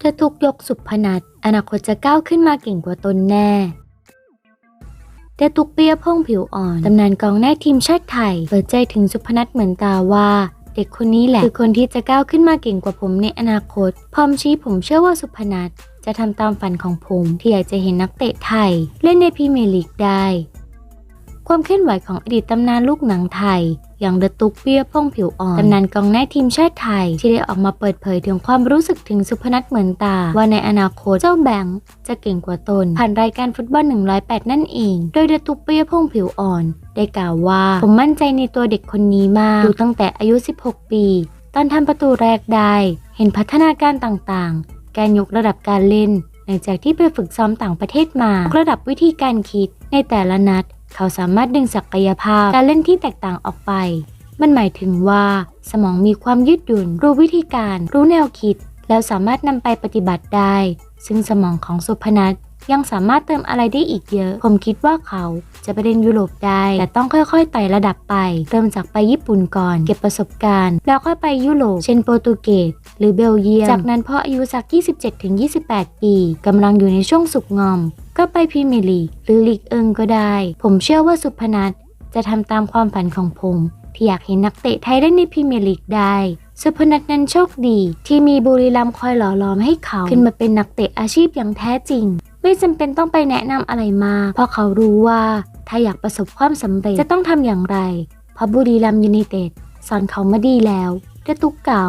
ถ้าทุกยกสุพนัทอนาคตจะก้าวขึ้นมาเก่งกว่าตนแน่ แต่ตุกเปียพ่องผิวอ่อน ตำนานกองหน้าทีมชาติไทย เปิดใจถึงสุพนัทเหมือนตาว่าเด็กคนนี้แหละคือคนที่จะก้าวขึ้นมาเก่งกว่าผมในอนาคต พร้อมชี้ผมเชื่อว่าสุพนัทจะทำตามฝันของผม ที่อยากจะเห็นนักเตะไทย เล่นในพรีเมียร์ลีกได้ ความเคลื่อนไหวของอดีตตำนานลูกหนังไทย อย่างเดอะตุกเปียพ่องผิวอ่อนตำนานกองหน้าทีมชาติไทย ที่ได้ออกมาเปิดเผยถึงความรู้สึกถึงสุพนัทเหมือนตา ว่าในอนาคตเจ้าแบงค์จะเก่งกว่าตน ผ่านรายการฟุตบอล 108 นั่นเอง โดยเดอะตุกเปียพ่องผิวอ่อน ได้กล่าวว่า ผมมั่นใจในตัวเด็กคนนี้มากดูตั้งแต่อายุ 16 ปี ตอนทำประตูแรกได้ เห็นพัฒนาการต่างๆ การยกระดับการเล่น หลังจากที่ไปฝึกซ้อมต่างประเทศมาระดับวิธีการคิดในแต่ละนัด เขาสามารถดึงศักยภาพการเล่นที่แตกต่างออกไป มันหมายถึงว่า สมองมีความยืดหยุ่น รู้วิธีการ รู้แนวคิด แล้วสามารถนำไปปฏิบัติได้ ซึ่งสมองของสุพนัท ยังสามารถเติมอะไรได้อีกเยอะ ผมคิดว่าเขาจะไปเล่นยุโรปได้ แต่ต้องค่อยๆไต่ระดับไป เริ่มจากไปญี่ปุ่นก่อน เก็บประสบการณ์ แล้วค่อยไปยุโรป เช่นโปรตุเกสหรือเบลเยียม จากนั้นพออายุสัก 27-28 ปีกำลังอยู่ในช่วงสุกงอม ก็ไปพรีเมียร์ลีกหรือลีกเอิงก็ได้ ผมเชื่อว่าสุพนัทจะทำตามความฝันของผม ที่อยากเห็นนักเตะไทยเล่นในพรีเมียร์ลีกได้สุพนัทนั้นโชคดี ที่มีบุรีรัมย์คอยหล่อหลอมให้เขา ขึ้นมาเป็นนักเตะอาชีพอย่างแท้จริง ไม่จำเป็นต้องไปแนะนำอะไรมา เพราะเขารู้ว่าถ้าอยากประสบความสำเร็จจะต้องทำอย่างไร เพราะบุรีรัมย์ยูไนเต็ดสอนเขามาดีแล้วเด้ตุกเก่า